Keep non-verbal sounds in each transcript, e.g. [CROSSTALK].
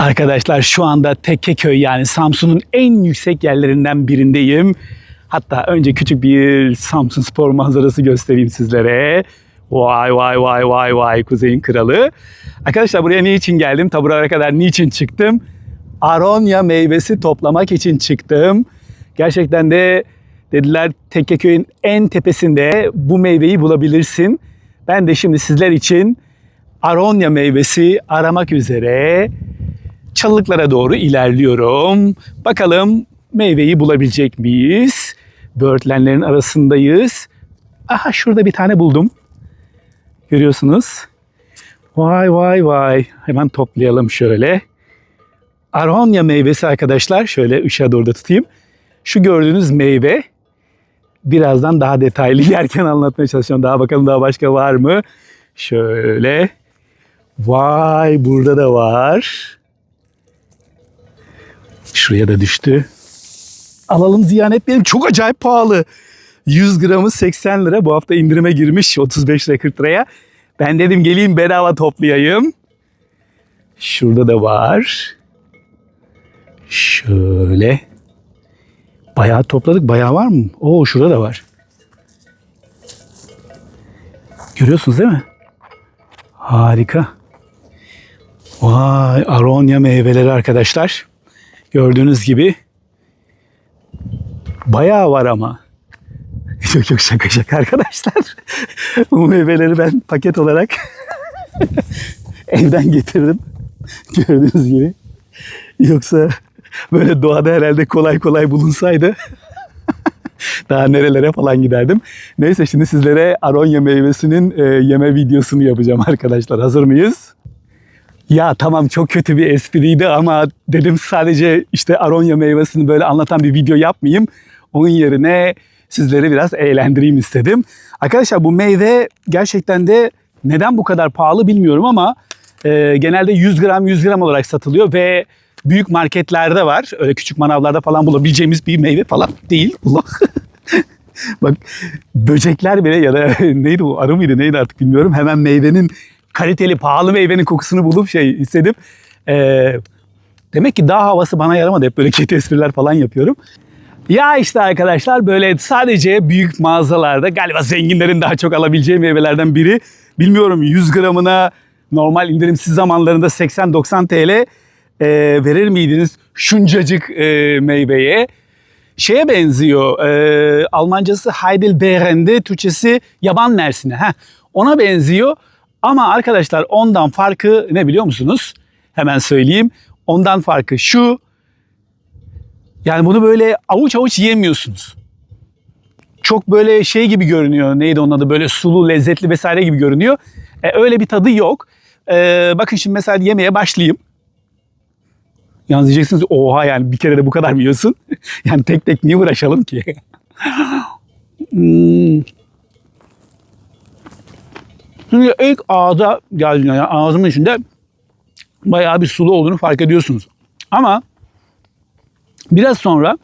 Arkadaşlar şu anda Tekkeköy yani Samsun'un en yüksek yerlerinden birindeyim. Hatta önce küçük bir Samsun spor manzarası göstereyim sizlere. Vay vay vay vay vay Kuzey'in kralı. Arkadaşlar buraya niçin geldim? Ta kadar niçin çıktım? Aronya meyvesi toplamak için çıktım. Gerçekten de dediler Tekkeköy'ün en tepesinde bu meyveyi bulabilirsin. Ben de şimdi sizler için Aronya meyvesi aramak üzere çalılıklara doğru ilerliyorum. Bakalım meyveyi bulabilecek miyiz? Böğürtlenlerin arasındayız. Aha şurada bir tane buldum. Görüyorsunuz. Vay vay vay. Hemen toplayalım şöyle. Aronya meyvesi arkadaşlar. Şöyle ışığa doğru da tutayım. Şu gördüğünüz meyve birazdan daha detaylı yerken [LAUGHS] anlatmaya çalışacağım. Daha bakalım daha başka var mı? Şöyle. Vay burada da var. Şuraya da düştü. Alalım ziyan etmeyelim. Çok acayip pahalı. 100 gramı 80 lira. Bu hafta indirime girmiş 35 lira 40 liraya. Ben dedim geleyim bedava toplayayım. Şurada da var. Şöyle. Bayağı topladık. Bayağı var mı? Oo şurada da var. Görüyorsunuz değil mi? Harika. Vay aronya meyveleri arkadaşlar. Gördüğünüz gibi bayağı var ama. [LAUGHS] Yok yok şaka şaka arkadaşlar. [LAUGHS] Bu meyveleri ben paket olarak [LAUGHS] evden getirdim. Gördüğünüz gibi. Yoksa böyle doğada herhalde kolay kolay bulunsaydı daha nerelere falan giderdim. Neyse şimdi sizlere aronya meyvesinin e, yeme videosunu yapacağım arkadaşlar. Hazır mıyız? Ya tamam çok kötü bir espriydi ama dedim sadece işte aronya meyvesini böyle anlatan bir video yapmayayım. Onun yerine sizleri biraz eğlendireyim istedim. Arkadaşlar bu meyve gerçekten de neden bu kadar pahalı bilmiyorum ama e, genelde 100 gram 100 gram olarak satılıyor ve büyük marketlerde var. Öyle küçük manavlarda falan bulabileceğimiz bir meyve falan değil. Allah. [LAUGHS] Bak böcekler bile ya da [LAUGHS] neydi bu arı mıydı neydi artık bilmiyorum. Hemen meyvenin kaliteli pahalı meyvenin kokusunu bulup şey hissedip e, demek ki daha havası bana yaramadı. Hep böyle kötü espriler falan yapıyorum. Ya işte arkadaşlar böyle sadece büyük mağazalarda galiba zenginlerin daha çok alabileceği meyvelerden biri. Bilmiyorum 100 gramına normal indirimsiz zamanlarında 80-90 TL e, verir miydiniz şuncacık e, meyveye? Şeye benziyor. E, Almancası Heidelbeeren'de, Türkçesi yaban mersini. Heh, ona benziyor. Ama arkadaşlar ondan farkı ne biliyor musunuz? Hemen söyleyeyim. Ondan farkı şu. Yani bunu böyle avuç avuç yiyemiyorsunuz. Çok böyle şey gibi görünüyor. Neydi onun adı? Böyle sulu, lezzetli vesaire gibi görünüyor. E, öyle bir tadı yok. E, bakın şimdi mesela yemeye başlayayım. Yalnız diyeceksiniz oha yani bir kere de bu kadar mı yiyorsun? [LAUGHS] yani tek tek niye uğraşalım ki? [LAUGHS] hmm. Şimdi ilk ağza geldiğinde yani ağzımın içinde bayağı bir sulu olduğunu fark ediyorsunuz. Ama biraz sonra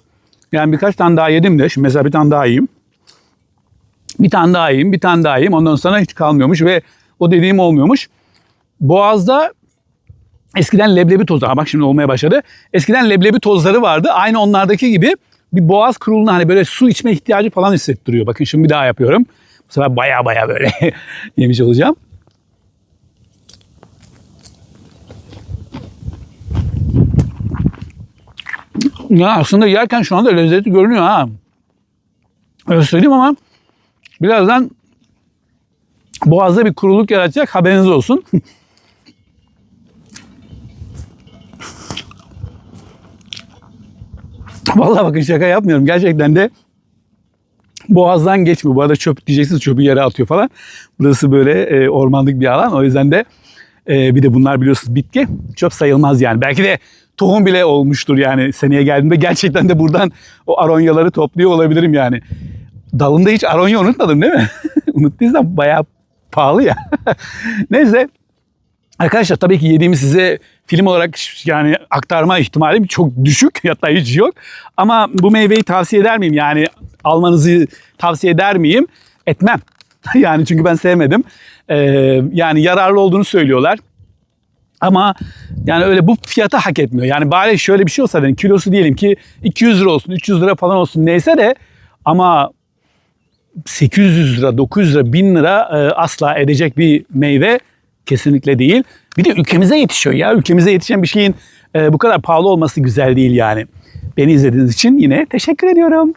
yani birkaç tane daha yedim de şimdi mesela bir tane daha yiyeyim. Bir tane daha yiyeyim, bir tane daha yiyeyim. Ondan sonra hiç kalmıyormuş ve o dediğim olmuyormuş. Boğazda eskiden leblebi ha bak şimdi olmaya başladı. Eskiden leblebi tozları vardı. Aynı onlardaki gibi bir boğaz kuruluna hani böyle su içme ihtiyacı falan hissettiriyor. Bakın şimdi bir daha yapıyorum. Bu sefer baya baya böyle [LAUGHS] yemiş olacağım. Ya aslında yerken şu anda lezzeti görünüyor ha. Öyle söyleyeyim ama birazdan boğazda bir kuruluk yaratacak haberiniz olsun. [LAUGHS] Vallahi bakın şaka yapmıyorum. Gerçekten de boğazdan geçmiyor. Bu arada çöp diyeceksiniz çöpü yere atıyor falan. Burası böyle e, ormanlık bir alan. O yüzden de e, bir de bunlar biliyorsunuz bitki. Çöp sayılmaz yani. Belki de tohum bile olmuştur yani seneye geldiğimde. Gerçekten de buradan o aronyaları topluyor olabilirim yani. Dalında hiç aronya unutmadım değil mi? [LAUGHS] Unuttuysam bayağı pahalı ya. [LAUGHS] Neyse. Arkadaşlar tabii ki yediğimi size film olarak yani aktarma ihtimalim çok düşük [LAUGHS] hatta hiç yok. Ama bu meyveyi tavsiye eder miyim? Yani almanızı tavsiye eder miyim? Etmem. [LAUGHS] yani çünkü ben sevmedim. Ee, yani yararlı olduğunu söylüyorlar. Ama yani öyle bu fiyata hak etmiyor. Yani bari şöyle bir şey olsa yani kilosu diyelim ki 200 lira olsun, 300 lira falan olsun neyse de ama 800 lira, 900 lira, 1000 lira e, asla edecek bir meyve kesinlikle değil. Bir de ülkemize yetişiyor ya. Ülkemize yetişen bir şeyin e, bu kadar pahalı olması güzel değil yani. Beni izlediğiniz için yine teşekkür ediyorum.